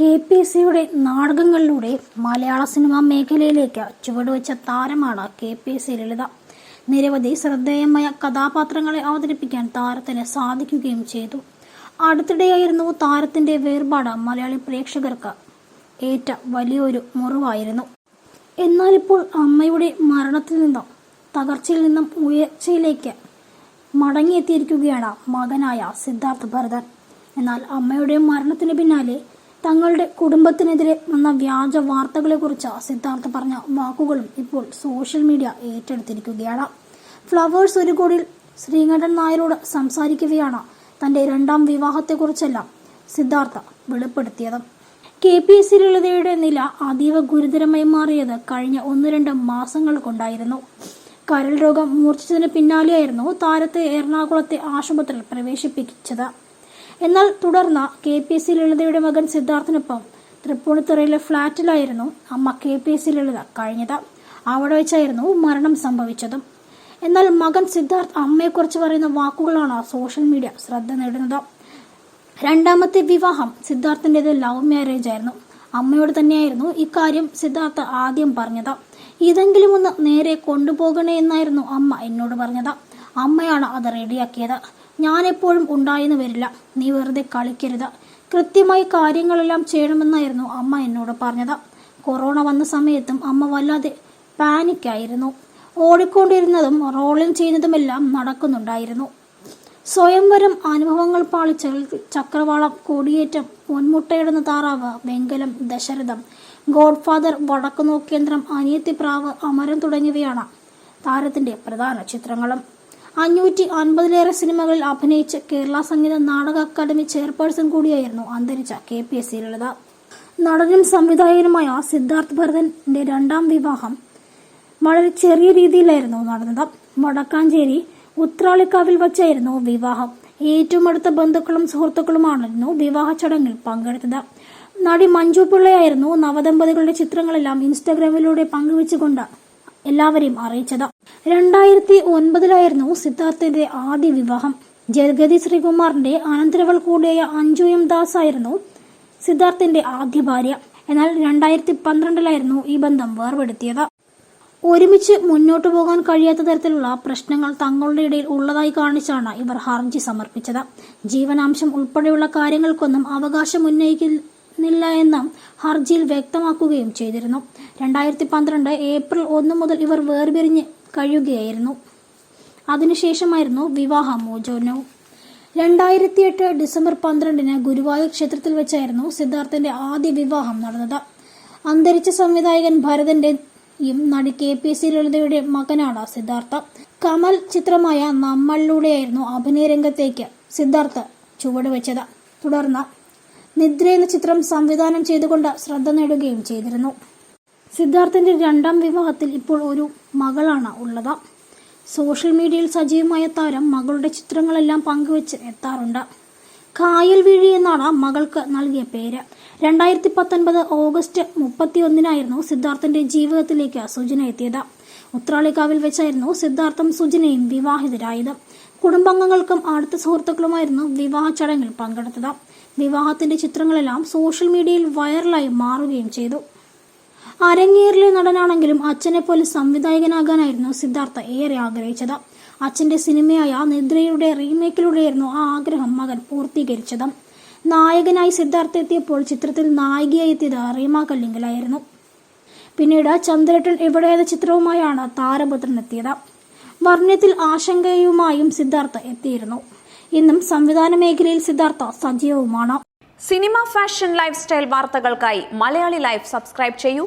K P സിയുടെ നാടകങ്ങളിലൂടെ മലയാള cinema മേഖലയിലേക്ക് ചുവടുവെച്ച താരമാണ് കെ പി സി ലളിത. നിരവധി ശ്രദ്ധേയമായ കഥാപാത്രങ്ങളെ അവതരിപ്പിക്കാൻ താരത്തിന് സാധിക്കുകയും ചെയ്തു. അടുത്തിടെയായിരുന്നു താരത്തിന്റെ വേർപാട് മലയാളി പ്രേക്ഷകർക്ക് ഏറ്റ വലിയൊരു മുറിവായിരുന്നു. എന്നാലിപ്പോൾ അമ്മയുടെ മരണത്തിൽ നിന്നും തകർച്ചയിൽ നിന്നും ഉയർച്ചയിലേക്ക് മടങ്ങിയെത്തിയിരിക്കുകയാണ് മകനായ സിദ്ധാർത്ഥ ഭരതൻ. എന്നാൽ അമ്മയുടെ മരണത്തിന് പിന്നാലെ തങ്ങളുടെ കുടുംബത്തിനെതിരെ വന്ന വ്യാജ വാർത്തകളെക്കുറിച്ച് സിദ്ധാർത്ഥ പറഞ്ഞ വാക്കുകളും ഇപ്പോൾ സോഷ്യൽ മീഡിയ ഏറ്റെടുത്തിരിക്കുകയാണ്. ഫ്ലവേഴ്സ് ഒരു കോടിയിൽ ശ്രീകണ്ഠൻ നായരോട് സംസാരിക്കുകയാണ് തന്റെ രണ്ടാം വിവാഹത്തെക്കുറിച്ചെല്ലാം സിദ്ധാർത്ഥ വെളിപ്പെടുത്തിയത്. കെ പി എസ് ലളിതയുടെ നില അതീവ ഗുരുതരമായി മാറിയത് കഴിഞ്ഞ ഒന്ന് രണ്ട് മാസങ്ങൾ കൊണ്ടായിരുന്നു കരൾ രോഗം മൂർച്ഛിച്ചതിന് പിന്നാലെയായിരുന്നു താരത്തെ എറണാകുളത്തെ ആശുപത്രിയിൽ പ്രവേശിപ്പിച്ചത്. എന്നാൽ തുടർന്ന് കെ പി എസ് സി ലളിതയുടെ മകൻ സിദ്ധാർത്ഥിനൊപ്പം തൃപ്പൂണിത്തുറയിലെ ഫ്ളാറ്റിലായിരുന്നു അമ്മ K P S C Lalitha കഴിഞ്ഞത്. അവിടെ വെച്ചായിരുന്നു മരണം സംഭവിച്ചതും. എന്നാൽ മകൻ സിദ്ധാർത്ഥ് അമ്മയെക്കുറിച്ച് പറയുന്ന വാക്കുകളാണ് സോഷ്യൽ മീഡിയ ശ്രദ്ധ നേടുന്നത്. രണ്ടാമത്തെ വിവാഹം സിദ്ധാർത്ഥിന്റെത് ലവ് മാരേജ് ആയിരുന്നു. അമ്മയോട് തന്നെയായിരുന്നു ഇക്കാര്യം സിദ്ധാർത്ഥ ആദ്യം പറഞ്ഞത്. ഇതെങ്കിലും ഒന്ന് നേരെ കൊണ്ടുപോകണേ എന്നായിരുന്നു അമ്മ എന്നോട് പറഞ്ഞത്. അമ്മയാണ് അത് റെഡിയാക്കിയത് ഞാൻ എപ്പോഴും ഉണ്ടായെന്ന് വരില്ല. നീ വെറുതെ കളിക്കരുത്. കൃത്യമായി കാര്യങ്ങളെല്ലാം ചെയ്യണമെന്നായിരുന്നു അമ്മ എന്നോട് പറഞ്ഞത്. കൊറോണ വന്ന സമയത്തും അമ്മ വല്ലാതെ പാനിക്കായിരുന്നു. ഓടിക്കൊണ്ടിരുന്നതും റോളിംഗ് ചെയ്യുന്നതുമെല്ലാം നടക്കുന്നുണ്ടായിരുന്നു. സ്വയംവരം അനുഭവങ്ങൾ പാളിച്ച ചക്രവാളം കൊടിയേറ്റം പൊന്മുട്ടയിടുന്ന താറാവ് വെങ്കലം ദശരഥം ഗോഡ്ഫാദർ വടക്കുനോക്കേന്ദ്രം അനിയത്തിപ്രാവ് അമരം തുടങ്ങിയവയാണ് താരത്തിന്റെ പ്രധാന ചിത്രങ്ങളും. അഞ്ഞൂറ്റി അൻപതിലേറെ സിനിമകളിൽ അഭിനയിച്ച കേരള സംഗീത നാടക അക്കാദമി ചെയർപേഴ്സൺ കൂടിയായിരുന്നു അന്തരിച്ച K P S C Lalitha നടനും സംവിധായകനുമായ സിദ്ധാർത്ഥ് ഭരതന്റെ രണ്ടാം വിവാഹം വളരെ ചെറിയ രീതിയിലായിരുന്നു നടന്നത്. വടക്കാഞ്ചേരി ഉത്രാളിക്കാവിൽ വച്ചായിരുന്നു വിവാഹം. ഏറ്റവും അടുത്ത ബന്ധുക്കളും സുഹൃത്തുക്കളുമായിരുന്നു വിവാഹ ചടങ്ങിൽ പങ്കെടുത്തത്. നടി മഞ്ജു പിള്ളയായിരുന്നു നവദമ്പതികളുടെ ചിത്രങ്ങളെല്ലാം ഇൻസ്റ്റാഗ്രാമിലൂടെ പങ്കുവച്ചുകൊണ്ട് എല്ലാവരെയും അറിയിച്ചത്. രണ്ടായിരത്തി ഒൻപതിലായിരുന്നു സിദ്ധാർത്ഥിന്റെ ആദ്യ വിവാഹം. ജഗതി ശ്രീകുമാറിന്റെ അനന്തരവൾ കൂടിയായ അഞ്ജു എം ദാസ് ആയിരുന്നു സിദ്ധാർത്ഥിന്റെ ആദ്യ ഭാര്യ. എന്നാൽ രണ്ടായിരത്തി പന്ത്രണ്ടിലായിരുന്നു ഈ ബന്ധം വേർപെടുത്തിയത്. ഒരുമിച്ച് മുന്നോട്ടു പോകാൻ കഴിയാത്ത തരത്തിലുള്ള പ്രശ്നങ്ങൾ തങ്ങളുടെ ഇടയിൽ ഉള്ളതായി കാണിച്ചാണ് ഇവർ ഹർജി സമർപ്പിച്ചത്. ജീവനാംശം ഉൾപ്പെടെയുള്ള കാര്യങ്ങൾക്കൊന്നും അവകാശം ഉന്നയിക്കുന്നില്ല എന്ന് ഹർജിയിൽ വ്യക്തമാക്കുകയും ചെയ്തിരുന്നു. രണ്ടായിരത്തി പന്ത്രണ്ട് ഏപ്രിൽ ഒന്ന് മുതൽ ഇവർ വേർപിരിഞ്ഞ് കഴിയുകയായിരുന്നു. അതിനുശേഷമായിരുന്നു വിവാഹമോചനവും രണ്ടായിരത്തി എട്ട് ഡിസംബർ പന്ത്രണ്ടിന് ഗുരുവായൂർ ക്ഷേത്രത്തിൽ വെച്ചായിരുന്നു സിദ്ധാർത്ഥന്റെ ആദ്യ വിവാഹം നടന്നത്. അന്തരിച്ച സംവിധായകൻ ഭരതന്റെയും നടി കെ പി സി ലളിതയുടെ മകനാണ് സിദ്ധാർത്ഥ. കമൽ ചിത്രമായ നമ്മളിലൂടെയായിരുന്നു അഭിനയ രംഗത്തേക്ക് സിദ്ധാർത്ഥ ചുവടുവെച്ചത്. തുടർന്ന് നിദ്ര എന്ന ചിത്രം സംവിധാനം ചെയ്തുകൊണ്ട് ശ്രദ്ധ നേടുകയും ചെയ്തിരുന്നു. സിദ്ധാർത്ഥന്റെ രണ്ടാം വിവാഹത്തിൽ ഇപ്പോൾ ഒരു മകളാണ് ഉള്ളത്. സോഷ്യൽ മീഡിയയിൽ സജീവമായ താരം മകളുടെ ചിത്രങ്ങളെല്ലാം പങ്കുവെച്ച് എത്താറുണ്ട്. കായൽ വീഴി എന്നാണ് മകൾക്ക് നൽകിയ പേര്. രണ്ടായിരത്തി പത്തൊൻപത് ഓഗസ്റ്റ് മുപ്പത്തിയൊന്നിനായിരുന്നു സിദ്ധാർത്ഥന്റെ ജീവിതത്തിലേക്ക് സുജന എത്തിയത്. ഉത്രാളിക്കാവിൽ വെച്ചായിരുന്നു സിദ്ധാർത്ഥം സുജനയും വിവാഹിതരായത്. കുടുംബാംഗങ്ങൾക്കും അടുത്ത സുഹൃത്തുക്കളുമായിരുന്നു വിവാഹ ചടങ്ങിൽ പങ്കെടുത്തത്. വിവാഹത്തിന്റെ ചിത്രങ്ങളെല്ലാം സോഷ്യൽ മീഡിയയിൽ വൈറലായി മാറുകയും ചെയ്തു. അരങ്ങേറിലെ നടനാണെങ്കിലും അച്ഛനെ പോലെ സംവിധായകനാകാനായിരുന്നു സിദ്ധാർത്ഥ ഏറെ ആഗ്രഹിച്ചത്. അച്ഛന്റെ സിനിമയായ നിദ്രയുടെ റീമേക്കിലൂടെയായിരുന്നു ആ ആഗ്രഹം മകൻ പൂർത്തീകരിച്ചത്. നായകനായി സിദ്ധാർത്ഥ എത്തിയപ്പോൾ ചിത്രത്തിൽ നായികയായി എത്തിയത് റീമ കല്ലിങ്കലായിരുന്നു. പിന്നീട് ചന്ദ്രട്ടൻ എവിടെയായ ചിത്രവുമായാണ് താരപുത്രൻ എത്തിയത്. വർണത്തിൽ ആശങ്കയുമായും സിദ്ധാർത്ഥ എത്തിയിരുന്നു. ഇന്നും സംവിധാന മേഖലയിൽ സിദ്ധാർത്ഥ സജീവവുമാണ്. സിനിമ ഫാഷൻ ലൈഫ് സ്റ്റൈൽ വാർത്തകൾക്കായി മലയാളി ലൈഫ് സബ്സ്ക്രൈബ് ചെയ്യൂ.